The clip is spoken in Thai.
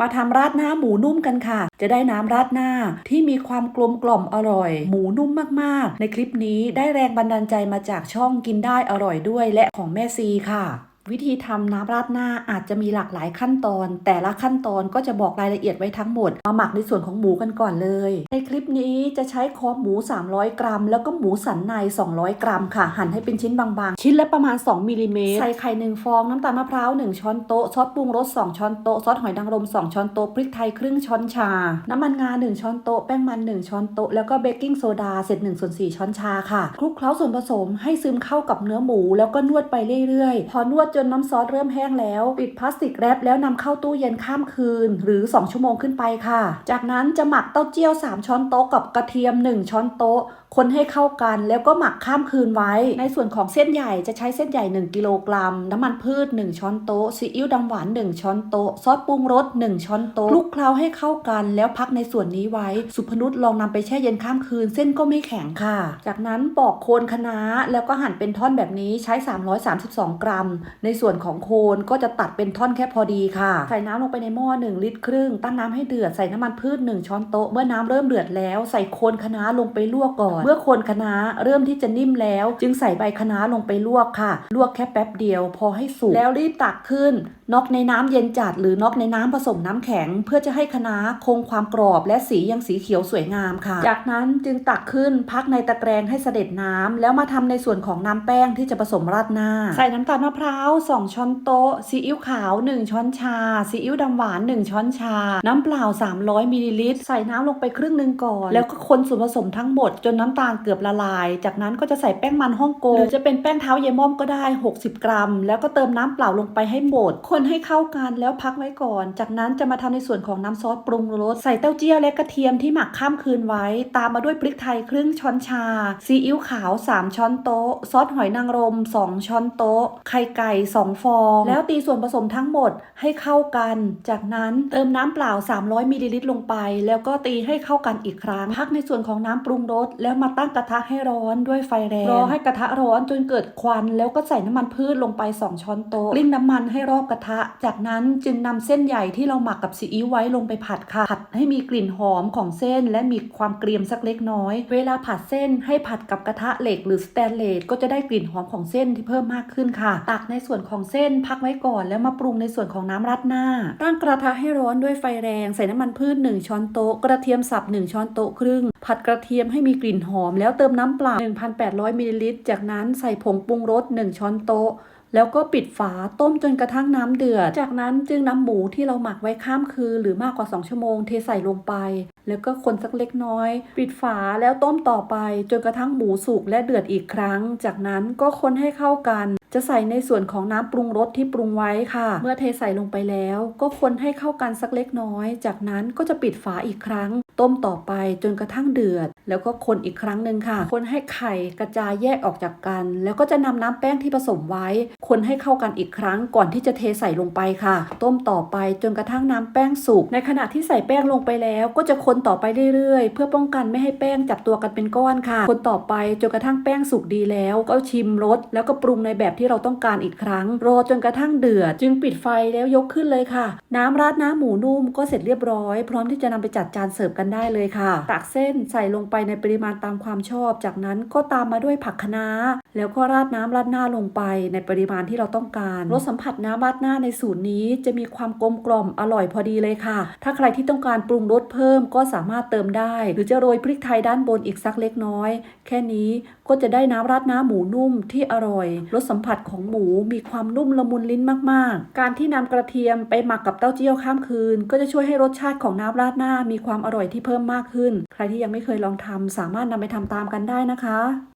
มาทำราดหน้าหมูนุ่มกันค่ะ จะได้น้ำราดหน้าที่มีความกลมกล่อมอร่อย หมูนุ่มมากๆ ในคลิปนี้ได้แรงบันดาลใจมาจากช่องกินได้อร่อยด้วยและของแม่ซีค่ะ วิธีทำน้ำราดหน้าอาจจะมีหลากหลายขั้นตอน แต่ละขั้นตอนก็จะบอกรายละเอียดไว้ทั้งหมด มาหมักในส่วนของหมูกันก่อนเลย ในคลิปนี้จะใช้คอหมู 300 กรัม แล้วก็หมูสันใน 200 กรัมค่ะ หั่นให้เป็นชิ้นบางๆ ชิ้นละประมาณ 2มิลลิเมตรใส่ไข่1ฟอง น้ำตาลมะพร้าว 1 ช้อนโต๊ะ ซอสปรุงรส 2 ช้อนโต๊ะ ซอสหอยนางรม 2 ช้อนโต๊ะ พริกไทยครึ่งช้อนชา น้ำมันงา 1 ช้อนโต๊ะ แป้งมัน 1 ช้อนโต๊ะ แล้วก็เบกกิ้งโซดาเสร็จ1ส่วน4ช้อนชาค่ะ คลุกเคล้าส่วนผสมให้ซึมเข้ากับเนื้อหมู แล้วก็นวดไปเรื่อยๆ พอนวดจนน้ำซอสเริ่มแห้งแล้ว ปิดพลาสติกแรปแล้วนำเข้าตู้เย็นข้ามคืน หรือ 2 ชั่วโมงขึ้นไปค่ะ จากนั้นจะหมักเต้าเจี้ยว 3 ช้อนโต๊ะกับกระเทียม 1 ช้อนโต๊ะ คนให้เข้ากันแล้วก็หมักข้ามคืนไว้ ในส่วนของเส้นใหญ่จะใช้เส้นใหญ่ 1 กิโลกรัม น้ำมันพืช 1 ช้อนโต๊ะ ซีอิ๊วดำหวาน 1 ช้อนโต๊ะ ซอสปรุงรส 1 ช้อนโต๊ะ คลุกเคล้าให้เข้ากัน แล้วพักในส่วนนี้ไว้ สุพนุษลองนำไปแช่เย็นข้ามคืน เส้นก็ไม่แข็งค่ะ จากนั้นปอกโคนคะน้าแล้วก็หั่นเป็นท่อนแบบนี้ใช้ 332 กรัมในส่วนของโคนก็จะตัดเป็นท่อนแค่พอดีค่ะ ใส่น้ำลงไปในหม้อ1ลิตรครึ่ง ตั้งน้ำให้เดือด ใส่น้ำมันพืช1ช้อนโต๊ะ เมื่อน้ำเริ่มเดือดแล้วใส่โคนคะน้าลงไปลวกก่อน เมื่อโคนคะน้าเริ่มที่จะนิ่มแล้ว จึงใส่ใบคะน้าลงไปลวกค่ะ ลวกแค่แป๊บเดียว พอให้สุก แล้วรีบตักขึ้น น็อกในน้ำเย็นจัดหรือน็อกในน้ำผสมน้ำแข็ง เพื่อจะให้คะน้าคงความกรอบและสียังสีเขียวสวยงามค่ะ จากนั้นจึงตักขึ้นพักในตะแกรงให้เสด็จน้ำแล้วมาทำในส่วนของน้ำแป้งที่จะผสมราดหน้า ใส่น้ำตาลมะพร้าว 2 ช้อนโต๊ะซีอิ๊วขาว 1 ช้อนชาซีอิ๊วดำหวาน 1 ช้อนชา น้ำเปล่า 300มิลลิลิตรใส่น้ำลงไปครึ่งหนึ่งก่อน แล้วก็คนส่วนผสมทั้งหมดจนน้ำตาลเกือบละลาย จากนั้นก็จะใส่แป้งมันฮ่องกงหรือจะเป็นแป้งเท้าเยม่อมก็ได้ 60 กรัม แล้วก็เติมน้ำเปล่าลงไปให้หมดคนนให้เข้ากันแล้วพักไว้ก่อน จากนั้นจะมาทำในส่วนของน้ำซอสปรุงรสใส่เต้าเจี้ยวและกระเทียมที่หมักข้ามคืนไว้ ตามมาด้วยพริกไทยครึ่งช้อนชา ซีอิ๊วขาว 3 ช้อนโต๊ะ ซอสหอยนางรม 2 ช้อนโต๊ะ ไข่ไก่ 2 ฟอง แล้วตีส่วนผสมทั้งหมดให้เข้ากัน จากนั้นเติมน้ำเปล่า 300มิลลิลิตรลงไป แล้วก็ตีให้เข้ากันอีกครั้ง พักในส่วนของน้ำปรุงรสแล้วมาตั้งกระทะให้ร้อนด้วยไฟแรงรอให้กระทะร้อนจนเกิดควัน แล้วก็ใส่น้ำมันพืชลงไป 2 ช้อนโต๊ะกลิ้งน้ำมันให้รอบกระทะจากนั้นจึงนำเส้นใหญ่ที่เราหมักกับซีอิ๊วไว้ลงไปผัดค่ะ ผัดให้มีกลิ่นหอมของเส้น และมีความเกรียมสักเล็กน้อย เวลาผัดเส้นให้ผัดกับกระทะเหล็กหรือสแตนเลสก็จะได้กลิ่นหอมของเส้นที่เพิ่มมากขึ้นค่ะ ตักในส่วนของเส้นพักไว้ก่อน แล้วมาปรุงในส่วนของน้ำราดหน้า ตั้งกระทะให้ร้อนด้วยไฟแรงใส่น้ำมันพืช 1 ช้อนโต๊ะ กระเทียมสับ 1 ช้อนโต๊ะครึ่ง ผัดกระเทียมให้มีกลิ่นหอม แล้วเติมน้ำเปล่า 1,800มิลลิลิตร จากนั้นใส่ผงปรุงรส 1 ช้อนโต๊ะ แล้วก็ปิดฝาต้มจนกระทั่งน้ำเดือด จากนั้นจึงนำหมูที่เราหมักไว้ข้ามคืนหรือมากกว่า 2 ชั่วโมงเทใส่ลงไป แล้วก็คนสักเล็กน้อย ปิดฝาแล้วต้มต่อไป จนกระทั่งหมูสุกและเดือดอีกครั้ง จากนั้นก็คนให้เข้ากัน จะใส่ในส่วนของน้ำปรุงรสที่ปรุงไว้ค่ะ เมื่อเทใส่ลงไปแล้ว ก็คนให้เข้ากันสักเล็กน้อย จากนั้นก็จะปิดฝาอีกครั้ง ต้มต่อไปจนกระทั่งเดือด แล้วก็คนอีกครั้งหนึ่งค่ะ คนให้ไข่กระจายแยกออกจากกัน แล้วก็จะนำน้ำแป้งที่ผสมไว้ คนให้เข้ากันอีกครั้งก่อนที่จะเทใส่ลงไปค่ะ ต้มต่อไปจนกระทั่งน้ำแป้งสุกในขณะที่ใส่แป้งลงไปแล้ว ก็จะคนต่อไปเรื่อยๆ เพื่อป้องกันไม่ให้แป้งจับตัวกันเป็นก้อนค่ะ คนต่อไปจนกระทั่งแป้งสุกดีแล้ว ก็ชิมรสแล้วก็ปรุงในแบบที่เราต้องการอีกครั้ง รอจนกระทั่งเดือด จึงปิดไฟแล้วยกขึ้นเลยค่ะ น้ำราดน้ำหมูนุ่มก็เสร็จเรียบร้อย พร้อมที่จะนำไปจัดจานเสิร์ฟกันได้เลยค่ะ ตักเส้นใส่ลงไปในปริมาณตามความชอบ จากนั้นก็ตามมาด้วยผักคะน้า แล้วก็ราดน้ำราดหน้าลงไปในปริมาณที่เราต้องการรสสัมผัสน้ำราดหน้าในสูตรนี้จะมีความกลมกล่อมอร่อยพอดีเลยค่ะ ถ้าใครที่ต้องการปรุงรสเพิ่มก็สามารถเติมได้ หรือจะโรยพริกไทยด้านบนอีกสักเล็กน้อย แค่นี้ก็จะได้น้ำราดหน้าหมูนุ่มที่อร่อยรสสัมผัสของหมูมีความนุ่มละมุนลิ้นมากๆ การที่นำกระเทียมไปหมักกับเต้าเจี้ยวข้ามคืน ก็จะช่วยให้รสชาติของน้ำราดหน้ามีความอร่อยที่เพิ่มมากขึ้น ใครที่ยังไม่เคยลองทำสามารถนำไปทำตามกันได้นะคะ